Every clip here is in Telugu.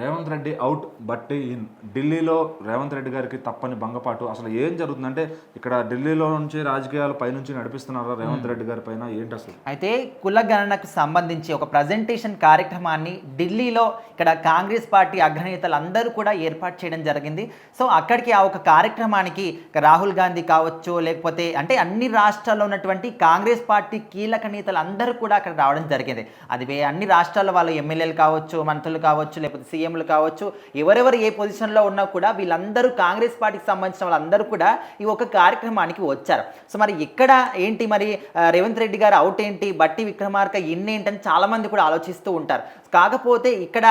Revanth Reddy out but in ఢిల్లీలో రేవంత్ రెడ్డి గారికి తప్పని భంగపాటు. అసలు ఏం జరుగుతుందంటే ఇక్కడ ఢిల్లీలో నుంచి రాజకీయాలు పైనుంచి నడిపిస్తున్నారా రేవంత్ రెడ్డి గారి పైన? ఏంటి అసలు? అయితే కుల గణనకు సంబంధించి ఒక ప్రజెంటేషన్ కార్యక్రమాన్ని ఢిల్లీలో ఇక్కడ కాంగ్రెస్ పార్టీ అగ్రనేతలు అందరూ కూడా ఏర్పాటు చేయడం జరిగింది. సో అక్కడికి ఆ ఒక కార్యక్రమానికి రాహుల్ గాంధీ కావచ్చు లేకపోతే అంటే అన్ని రాష్ట్రాల్లో ఉన్నటువంటి కాంగ్రెస్ పార్టీ కీలక నేతలు అందరూ కూడా అక్కడ రావడం జరిగింది. అది అన్ని రాష్ట్రాల్లో వాళ్ళు ఎమ్మెల్యేలు కావచ్చు మంత్రులు కావచ్చు లేకపోతే సీఎంలు కావచ్చు ఎవరెవరు ఏ పొజిషన్లో ఉన్నా కూడా వీళ్ళందరూ కాంగ్రెస్ పార్టీకి సంబంధించిన వాళ్ళందరూ కూడా ఈ ఒక కార్యక్రమానికి వచ్చారు. సో మరి ఇక్కడ ఏంటి మరి రేవంత్ రెడ్డి గారు అవుట్ ఏంటి బట్టి విక్రమార్క ఇన్ని ఏంటని చాలామంది కూడా ఆలోచిస్తూ ఉంటారు. కాకపోతే ఇక్కడ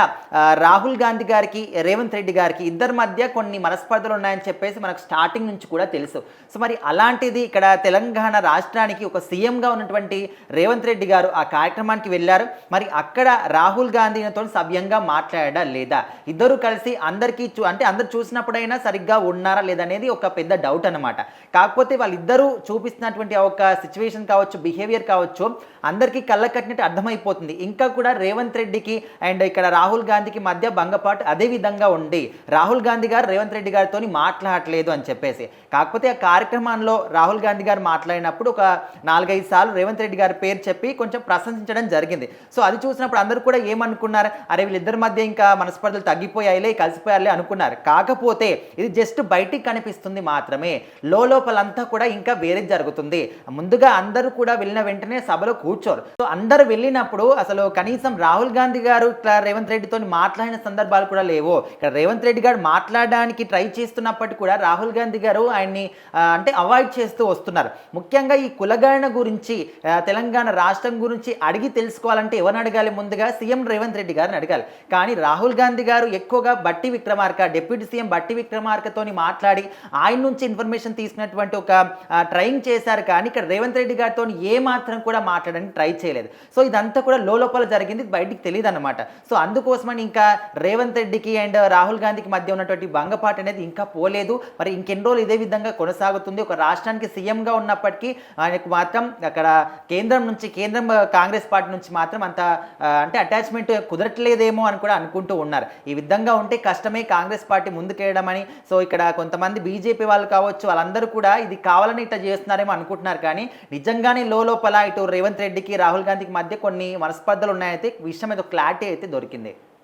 రాహుల్ గాంధీ గారికి రేవంత్ రెడ్డి గారికి ఇద్దరి మధ్య కొన్ని మనస్పర్ధలు ఉన్నాయని చెప్పేసి మనకు స్టార్టింగ్ నుంచి కూడా తెలుసు. సో మరి అలాంటిది ఇక్కడ తెలంగాణ రాష్ట్రానికి ఒక సీఎంగా ఉన్నటువంటి రేవంత్ రెడ్డి గారు ఆ కార్యక్రమానికి వెళ్ళారు. మరి అక్కడ రాహుల్ గాంధీతో సవ్యంగా మాట్లాడలేదు లేదా? ఇద్దరు కలిసి అందరికీ చూ అంటే అందరు చూసినప్పుడైనా సరిగ్గా ఉన్నారా లేదనేది ఒక పెద్ద డౌట్ అనమాట కాకపోతే వాళ్ళిద్దరూ చూపిస్తున్నటువంటి ఒక సిచ్యువేషన్ కావచ్చు బిహేవియర్ కావచ్చు అందరికీ కళ్ళ కట్టినట్టు అర్థమైపోతుంది. ఇంకా కూడా రేవంత్ రెడ్డికి అండ్ ఇక్కడ రాహుల్ గాంధీకి మధ్య భంగపాటు అదే విధంగా ఉంది రాహుల్ గాంధీ గారు రేవంత్ రెడ్డి గారితో మాట్లాడట్లేదు అని చెప్పేసి. కాకపోతే ఆ కార్యక్రమంలో రాహుల్ గాంధీ గారు మాట్లాడినప్పుడు ఒక నాలుగైదు సార్లు రేవంత్ రెడ్డి గారి పేరు చెప్పి కొంచెం ప్రశంసించడం జరిగింది. సో అది చూసినప్పుడు అందరూ కూడా ఏమనుకున్నారు? అరే వీళ్ళిద్దరి మధ్య ఇంకా మన మనస్పర్ధలు తగ్గిపోయాయిలే కలిసిపోయాలే అనుకున్నారు. కాకపోతే ఇది జస్ట్ బయటికి కనిపిస్తుంది మాత్రమే. లోపలంతా కూడా ఇంకా వేరే జరుగుతుంది. ముందుగా అందరూ కూడా వెళ్ళిన వెంటనే సభలో కూర్చోరు. సో అందరూ వెళ్ళినప్పుడు అసలు కనీసం రాహుల్ గాంధీ గారు ఇట్లా రేవంత్ రెడ్డితో మాట్లాడిన సందర్భాలు కూడా లేవు. ఇక్కడ రేవంత్ రెడ్డి గారు మాట్లాడడానికి ట్రై చేస్తున్నప్పటికీ కూడా రాహుల్ గాంధీ గారు ఆయన్ని అంటే అవాయిడ్ చేస్తూ వస్తున్నారు. ముఖ్యంగా ఈ కులగణన గురించి తెలంగాణ రాష్ట్రం గురించి అడిగి తెలుసుకోవాలంటే ఎవరిని అడగాలి? ముందుగా సీఎం రేవంత్ రెడ్డి గారిని అడగాలి. కానీ రాహుల్ గాంధీ గాంధీ గారు ఎక్కువగా బట్టి విక్రమార్క డిప్యూటీ సీఎం బట్టి విక్రమార్కతోని మాట్లాడి ఆయన నుంచి ఇన్ఫర్మేషన్ తీసుకున్నటువంటి ఒక ట్రైన్ చేశారు. కానీ ఇక్కడ రేవంత్ రెడ్డి గారితో ఏ మాత్రం కూడా మాట్లాడడానికి ట్రై చేయలేదు. సో ఇదంతా కూడా లోపల జరిగింది బయటికి తెలియదు అనమాట సో అందుకోసమని ఇంకా రేవంత్ రెడ్డికి అండ్ రాహుల్ గాంధీకి మధ్య ఉన్నటువంటి భంగపాటు అనేది ఇంకా పోలేదు. మరి ఇంకెన్ని రోజులు ఇదే విధంగా కొనసాగుతుంది? ఒక రాష్ట్రానికి సీఎంగా ఉన్నప్పటికీ ఆయనకు మాత్రం అక్కడ కేంద్రం నుంచి కేంద్రం కాంగ్రెస్ పార్టీ నుంచి మాత్రం అంత అంటే అటాచ్మెంట్ కుదరట్లేదేమో అని కూడా అనుకుంటూ ఉన్నారు. ఈ విధంగా ఉంటే కష్టమే కాంగ్రెస్ పార్టీ ముందుకేయడమని. సో ఇక్కడ కొంతమంది బీజేపీ వాళ్ళు కావచ్చు వాళ్ళందరూ కూడా ఇది కావాలని ఇట్లా చేస్తున్నారేమో అనుకుంటున్నారు. కానీ నిజంగానే లోపల ఇటు రేవంత్ రెడ్డికి రాహుల్ గాంధీకి మధ్య కొన్ని మనస్పర్ధలు ఉన్నాయైతే విషయం మీద క్లారిటీ అయితే దొరికింది.